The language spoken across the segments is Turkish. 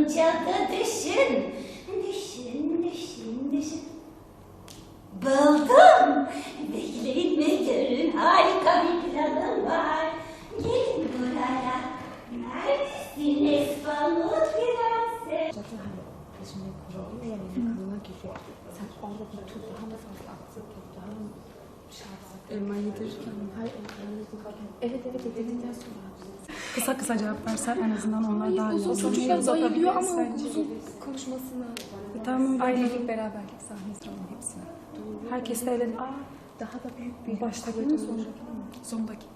sancakı düşün. Düşün, düşün, düşün. Buldum. Bekleyin ve görün. Harika bir planım var. Gelin buraya. Neredesin Espanol prenses? Zaten hani peşimde kuralıyor ya benim kılına giriyor. Sen orada bir toprağın saklattı, toprağın şartı. Elma yedirirken her elmanızı kapatın. Evet evet yedirdikten sonra kısa kısa cevap versen en azından onlar daha iyi olur. çocuklar bayılıyor ama Bence. uzun konuşmasına. E, Tamam. Ailelik beraberlik sahnesi onun hepsi. Herkes de. Aa, Daha da büyük bir baştaki mi sondaki mi? Sondaki.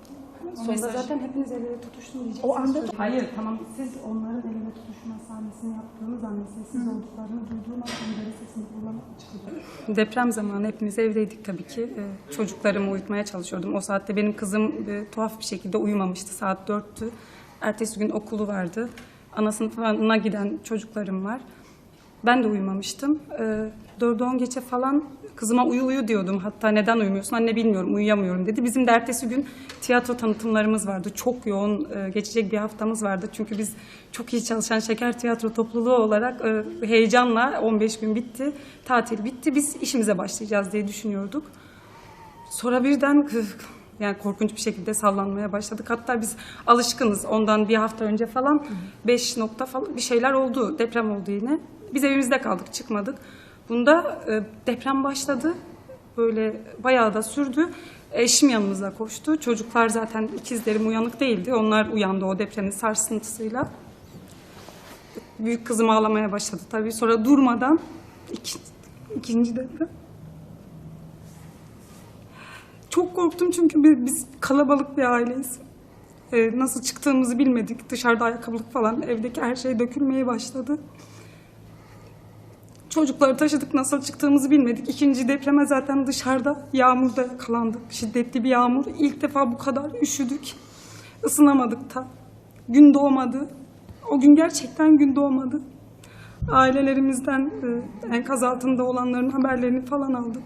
Sonunda mesaj. zaten hepiniz el ele tutuşun diyeceksiniz. O anda- Hayır tamam siz onların el ele tutuşma sahnesini yaptığınız an sessiz olduklarını duyduğum an onların sesini kullanıp çıkacak. Deprem zamanı hepimiz evdeydik tabii ki. Ee, çocuklarımı uyutmaya çalışıyordum. O saatte benim kızım e, tuhaf bir şekilde uyumamıştı. Saat dörttü. Ertesi gün okulu vardı. Ana sınıfına giden çocuklarım var. Ben de uyumamıştım. Ee, dördü on geçe falan kızıma uyu uyu diyordum. Hatta neden uyumuyorsun? Anne bilmiyorum uyuyamıyorum dedi. Bizim de ertesi gün tiyatro tanıtımlarımız vardı. Çok yoğun e, geçecek bir haftamız vardı. Çünkü biz çok iyi çalışan şeker tiyatro topluluğu olarak e, heyecanla 15 gün bitti. Tatil bitti. Biz işimize başlayacağız diye düşünüyorduk. Sonra birden yani korkunç bir şekilde sallanmaya başladık. Hatta biz alışkınız ondan bir hafta önce falan 5 nokta falan bir şeyler oldu. Deprem oldu yine. Biz evimizde kaldık çıkmadık. Bunda e, deprem başladı. Böyle bayağı da sürdü. Eşim yanımıza koştu. Çocuklar zaten ikizlerim uyanık değildi. Onlar uyandı o depremin sarsıntısıyla. Büyük kızım ağlamaya başladı tabii. Sonra durmadan iki, ikinci deprem. Çok korktum çünkü bi- biz kalabalık bir aileyiz. Ee, nasıl çıktığımızı bilmedik. Dışarıda ayakkabılık falan, evdeki her şey dökülmeye başladı. Çocukları taşıdık, nasıl çıktığımızı bilmedik. İkinci depreme zaten dışarıda yağmurda yakalandık. Şiddetli bir yağmur. İlk defa bu kadar üşüdük. Isınamadık da. Gün doğmadı. O gün gerçekten gün doğmadı. Ailelerimizden e, enkaz altında olanların haberlerini falan aldık.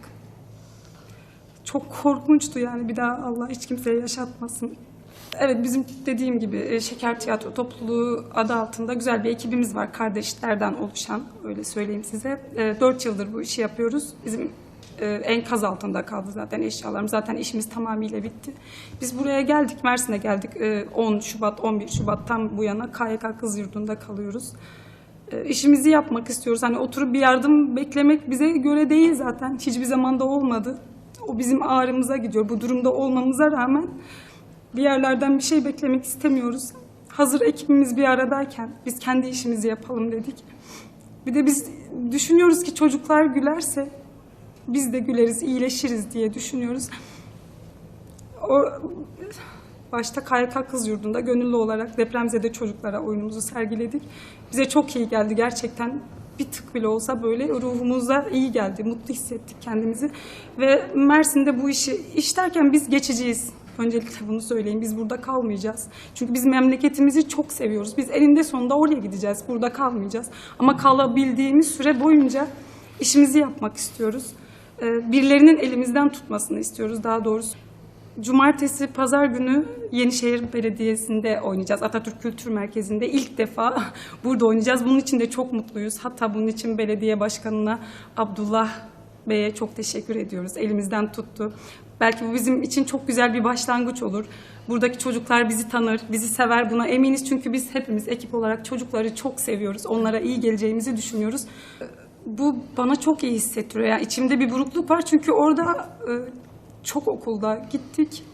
Çok korkunçtu yani bir daha Allah hiç kimseye yaşatmasın. Evet bizim dediğim gibi e, Şeker Tiyatro Topluluğu adı altında güzel bir ekibimiz var kardeşlerden oluşan öyle söyleyeyim size. E, Dört yıldır bu işi yapıyoruz. Bizim e, enkaz altında kaldı zaten eşyalarımız. Zaten işimiz tamamıyla bitti. Biz buraya geldik, Mersin'e geldik. E, 10 Şubat, 11 Şubat'tan bu yana KYK Kız Yurdu'nda kalıyoruz. İşimizi yapmak istiyoruz. Hani oturup bir yardım beklemek bize göre değil zaten. Hiçbir zaman da olmadı. O bizim ağrımıza gidiyor. Bu durumda olmamıza rağmen bir yerlerden bir şey beklemek istemiyoruz. Hazır ekibimiz bir aradayken biz kendi işimizi yapalım dedik. Bir de biz düşünüyoruz ki çocuklar gülerse biz de güleriz, iyileşiriz diye düşünüyoruz. O başta KYK Kız Yurdu'nda gönüllü olarak depremzede çocuklara oyunumuzu sergiledik. Bize çok iyi geldi gerçekten. Bir tık bile olsa böyle ruhumuza iyi geldi. Mutlu hissettik kendimizi. Ve Mersin'de bu işi iş derken biz geçeceğiz. Öncelikle bunu söyleyeyim. Biz burada kalmayacağız. Çünkü biz memleketimizi çok seviyoruz. Biz elinde sonunda oraya gideceğiz. Burada kalmayacağız. Ama kalabildiğimiz süre boyunca işimizi yapmak istiyoruz. Ee, Birilerinin elimizden tutmasını istiyoruz daha doğrusu. Cumartesi, pazar günü Yenişehir Belediyesi'nde oynayacağız. Atatürk Kültür Merkezi'nde ilk defa burada oynayacağız. Bunun için de çok mutluyuz. Hatta bunun için belediye başkanına Abdullah Bey'e çok teşekkür ediyoruz. Elimizden tuttu. Belki bu bizim için çok güzel bir başlangıç olur. Buradaki çocuklar bizi tanır, bizi sever. Buna eminiz çünkü biz hepimiz ekip olarak çocukları çok seviyoruz. Onlara iyi geleceğimizi düşünüyoruz. Bu bana çok iyi hissettiriyor. Yani içimde bir burukluk var çünkü orada e, çok okulda gittik.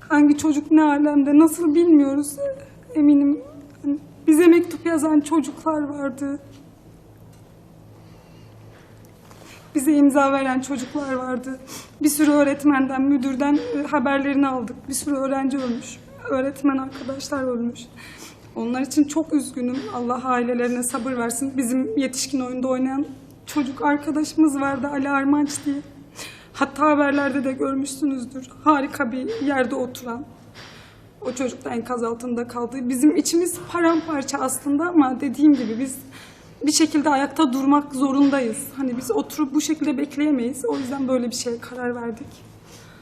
Hangi çocuk ne alemde nasıl bilmiyoruz. Eminim hani bize mektup yazan çocuklar vardı. Bize imza veren çocuklar vardı. Bir sürü öğretmenden, müdürden e, haberlerini aldık. Bir sürü öğrenci ölmüş. Öğretmen arkadaşlar ölmüş. Onlar için çok üzgünüm. Allah ailelerine sabır versin. Bizim yetişkin oyunda oynayan çocuk arkadaşımız vardı Ali Armanç diye. Hatta haberlerde de görmüşsünüzdür. Harika bir yerde oturan. O çocuk da enkaz altında kaldı. Bizim içimiz paramparça aslında ama dediğim gibi biz bir şekilde ayakta durmak zorundayız. Hani biz oturup bu şekilde bekleyemeyiz. O yüzden böyle bir şeye karar verdik.